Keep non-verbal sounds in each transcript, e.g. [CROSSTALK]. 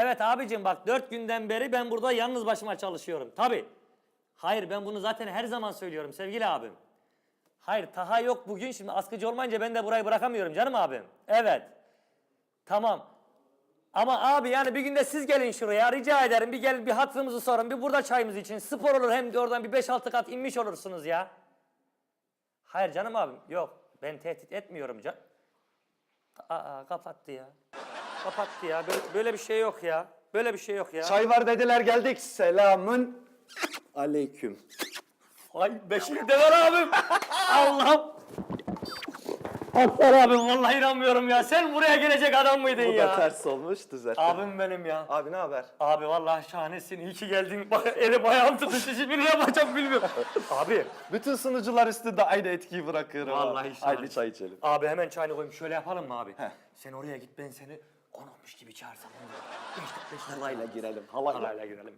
Evet abicim bak dört günden beri ben burada yalnız başıma çalışıyorum. Tabi. Hayır ben bunu zaten her zaman söylüyorum sevgili abim. Hayır Taha yok bugün şimdi askıcı olmayınca ben de burayı bırakamıyorum canım abim. Evet. Tamam. Ama abi yani bir günde siz gelin şuraya rica ederim bir gelin bir hatırımızı sorun bir burada çayımız için spor olur hem de oradan bir 5-6 kat inmiş olursunuz ya. Hayır canım abim yok ben tehdit etmiyorum can. Aa kapattı ya. Kapattı ya böyle, böyle bir şey yok ya. Böyle bir şey yok ya. Çay var dediler geldik. Selamın aleyküm. Ay Beşir Dever abim. Allah'ım. Aslan abim vallahi inanmıyorum ya. Sen buraya gelecek adam mıydın Bu da ya? ters olmuş düzelt. Abim benim ya. Abi ne haber? Abi vallahi şahanesin. İyi ki geldin. Bak elim ayağım tutuştu. Şimdi ne yapacağım bilmiyorum. abi. Bütün sunucular üstünde aynı etkiyi bırakıyorum. Vallahi şahane. Haydi çay içelim. Abi hemen çayını koyayım. Şöyle yapalım mı abi? Sen oraya git ben seni konukmuş gibi çağırsam. Beş dakika, beş dakika. Halayla girelim. Halayla. Halayla girelim.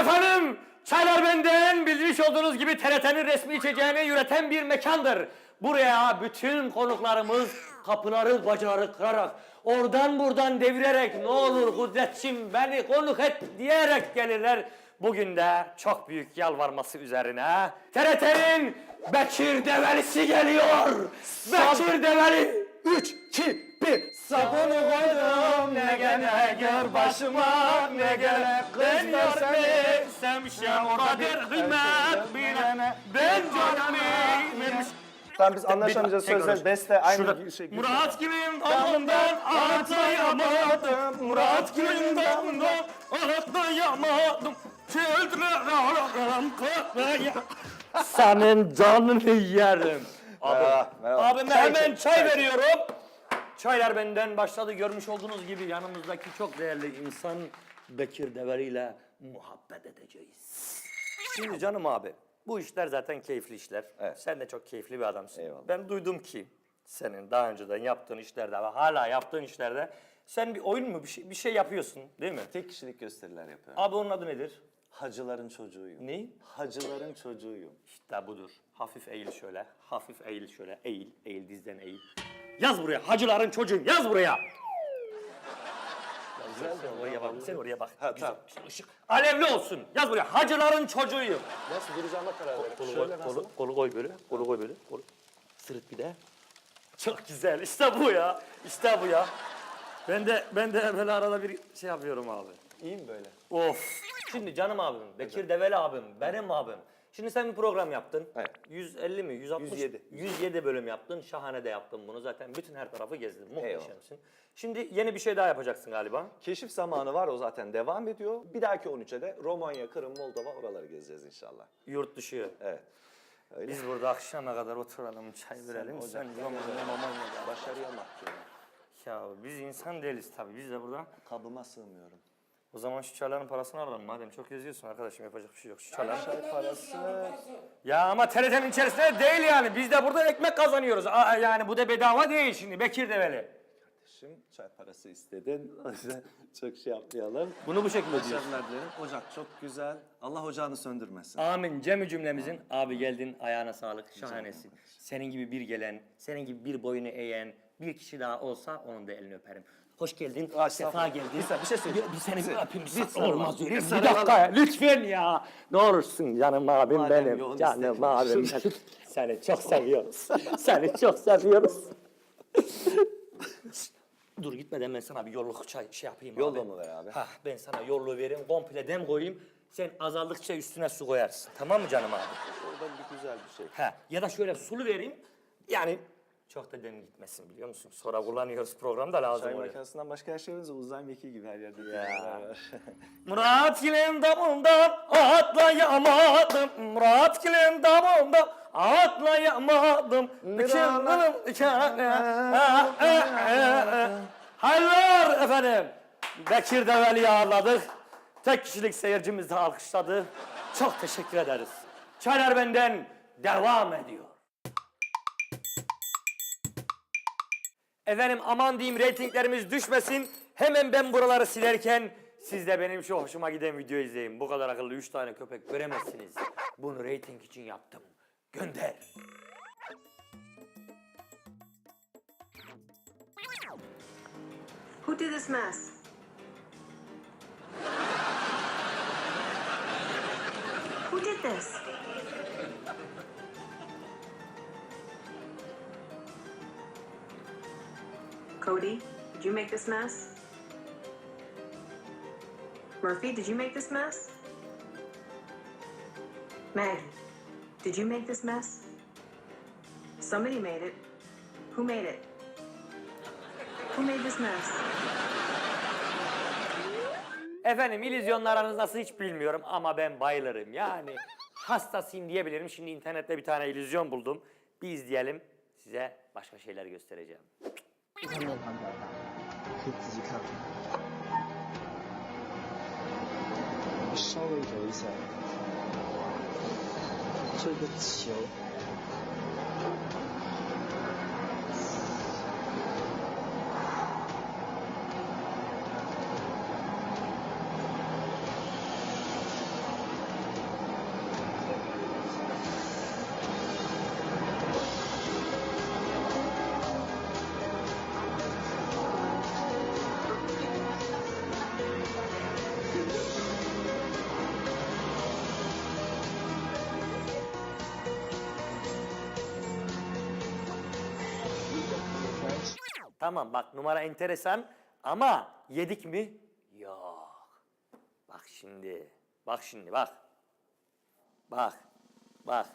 Efendim, çaylar benden bilmiş olduğunuz gibi TRT'nin resmi içeceğini üreten bir mekandır. Buraya bütün konuklarımız kapıları bacaları kırarak, oradan buradan devirerek ne olur Kudretçim beni konuk et diyerek gelirler. Bugün de çok büyük yalvarması üzerine TRT'nin Bekir Develisi geliyor. Bekir Develi. 3, 2, 1. Sabunu koydum ne gene gör başıma ne gene Ben yar bilsem şevradır kıymet bilene Ben canımı vermiş Tamam biz anlaşamayacağız Bir- sözler. Beste aynı Şurada- şey. Murat kimin damından atlayamadım Murat kimin damından atlayamadım ağlarım kahveye Senin canını yerim Merhaba, merhaba. Abime Çay hemen içelim, çay, çay veriyorum. Çaylar benden başladı. Görmüş olduğunuz gibi yanımızdaki çok değerli insan Bekir Deveri ile muhabbet edeceğiz. Şimdi canım abi bu işler zaten keyifli işler. Evet. Sen de çok keyifli bir adamsın. Eyvallah. Ben duydum ki senin daha önceden yaptığın işlerde ve hala yaptığın işlerde sen bir oyun mu bir şey, bir şey yapıyorsun değil mi? Tek kişilik gösteriler yapıyorum. Abi onun adı nedir? Hacıların çocuğuyum. Ne? Hacıların çocuğuyum. İşte budur. Hafif eğil şöyle. Hafif eğil şöyle. Eğil. Eğil dizden eğil. Yaz buraya. Hacıların çocuğum. Yaz buraya. Güzel de oraya bak. Sen oraya bak. Ha, Güzel. tamam. Işık, ışık. Alevli olsun. Yaz buraya. Hacıların çocuğuyum. Nasıl duracağıma karar ver. Kolu, Şöyle koy, nasıl? kolu, kolu koy böyle. Kolu koy böyle. Kolu. Sırıt bir de. Çok güzel. İşte bu ya. İşte bu ya. Ben de ben de böyle arada bir şey yapıyorum abi. İyi mi böyle? Of. Şimdi canım abim, Bekir Develi abim, benim abim. Şimdi sen bir program yaptın. Evet. 150 mi? 160? 107. 107 bölüm yaptın. Şahane de yaptın bunu. Zaten bütün her tarafı gezdin. Muhteşemsin. Şimdi yeni bir şey daha yapacaksın galiba. Keşif zamanı var o zaten devam ediyor. Bir dahaki 13'e de Romanya, Kırım, Moldova oraları gezeceğiz inşallah. Yurt dışı. Evet. Öyle. Biz burada akşama kadar oturalım, çay verelim. Sen Ocak'ta Romanya. Romanya'da. Başarıya mahkum. Ya biz insan değiliz tabii. Biz de burada. Kabıma sığmıyorum. O zaman şu çayların parasını alalım madem. Çok geziyorsun arkadaşım yapacak bir şey yok. Şu çayların Çay parası. Ya ama TRT'nin içerisinde değil yani. Biz de burada ekmek kazanıyoruz. Aa, yani bu da bedava değil şimdi Bekir Develi. Şimdi çay parası istedin. [LAUGHS] O yüzden çok şey yapmayalım. Bunu bu şekilde diyorsun. Başarılar dilerim. Ocak çok güzel. Allah ocağını söndürmesin. Amin. Cem'i cümlemizin abi geldin ayağına sağlık. Şahanesin. Senin gibi bir gelen, senin gibi bir boyunu eğen bir kişi daha olsa onun da elini öperim. Hoş geldin, Ay, sefa geldin. Bir saniye, bir şey söyleyeceğim. Bir, bir seni bir öpeyim, bir sarılalım. Olmaz öyle. Bir Bir dakika ya, lütfen ya. Ne olursun canım abim Madem benim. Canım abim. [LAUGHS] Seni çok seviyoruz. Seni çok seviyoruz. [LAUGHS] Dur gitmeden ben sana bir yolluk çay şey yapayım Yolla abi. mı ver abi? Hah ben sana yolluğu vereyim, komple dem koyayım. Sen azaldıkça üstüne su koyarsın. Tamam mı canım abi? Orada bir güzel bir şey. Ha ya da şöyle sulu vereyim. Yani çok da dem gitmesin biliyor musun? Sonra kullanıyoruz programda lazım Çay oluyor. makinesinden başka her şeyimiz uzay mekiği gibi her yerde. Ya. [LAUGHS] Murat Gil'in damından atlayamadım. Murat Gil'in damından atlayamadım. Çılgınım Hayırlar efendim. Bekir Develi'yi ağırladık. Tek kişilik seyircimiz de alkışladı. Çok teşekkür ederiz. Çaylar benden devam ediyor. Efendim aman diyeyim reytinglerimiz düşmesin. Hemen ben buraları silerken siz de benim şu hoşuma giden videoyu izleyin. Bu kadar akıllı 3 tane köpek göremezsiniz. Bunu reyting için yaptım. Gönder. Who did this mess? Who did this? Cody, did you make this mess? Murphy, did you make this mess? Maggie, did you make this mess? Somebody made it. Who made it? Who made this mess? Efendim illüzyonla aranız nasıl hiç bilmiyorum ama ben bayılırım. Yani hastasıyım diyebilirim. Şimdi internette bir tane illüzyon buldum. Bir izleyelim. Size başka şeyler göstereceğim. 一看面团表达，可以仔细看。稍微揉一下，这个球，Tamam bak numara enteresan ama yedik mi? Yok. Bak şimdi. Bak şimdi bak. Bak. Bak.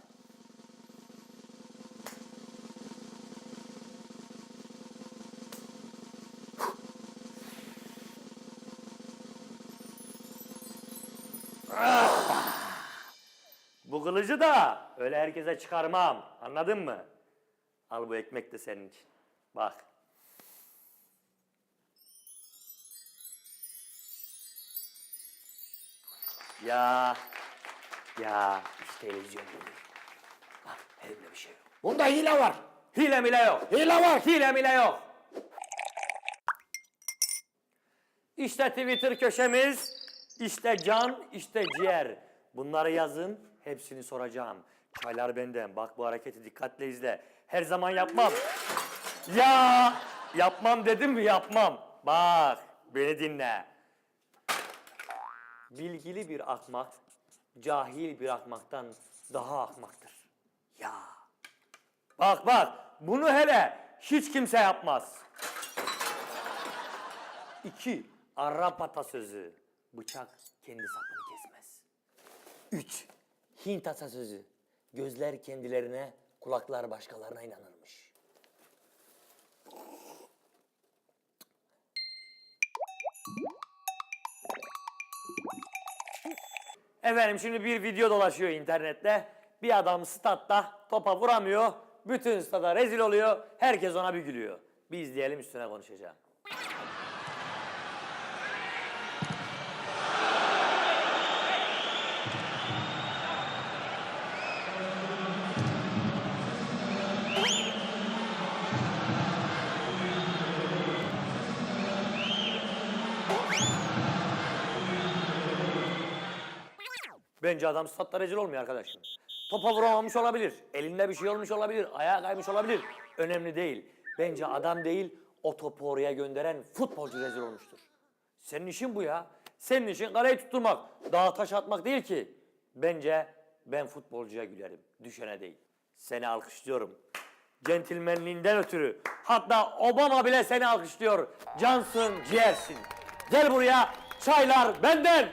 Bu kılıcı da öyle herkese çıkarmam. Anladın mı? Al bu ekmek de senin için. Bak. Ya. Ya işte televizyon budur. Bak elimde bir şey yok. Bunda hile var. Hile mile yok. Hile var. Hile mile yok. İşte Twitter köşemiz, işte can, işte ciğer. Bunları yazın, hepsini soracağım. Çaylar benden. Bak bu hareketi dikkatle izle. Her zaman yapmam. Ya yapmam dedim mi yapmam. Bak beni dinle. Bilgili bir akmak, cahil bir akmaktan daha akmaktır. Ya. Bak bak bunu hele hiç kimse yapmaz. İki, Arap atasözü. Bıçak kendi sapını kesmez. Üç, Hint atasözü. Gözler kendilerine, kulaklar başkalarına inanırmış. Efendim şimdi bir video dolaşıyor internette. Bir adam statta topa vuramıyor. Bütün stada rezil oluyor. Herkes ona bir gülüyor. Bir izleyelim üstüne konuşacağım. Bence adam statta rezil olmuyor arkadaşım. Topa vuramamış olabilir. Elinde bir şey olmuş olabilir. Ayağa kaymış olabilir. Önemli değil. Bence adam değil, o topu oraya gönderen futbolcu rezil olmuştur. Senin işin bu ya. Senin işin kaleyi tutturmak. Dağa taş atmak değil ki. Bence ben futbolcuya gülerim. Düşene değil. Seni alkışlıyorum. Centilmenliğinden ötürü. Hatta Obama bile seni alkışlıyor. Cansın, ciğersin. Gel buraya. Çaylar benden.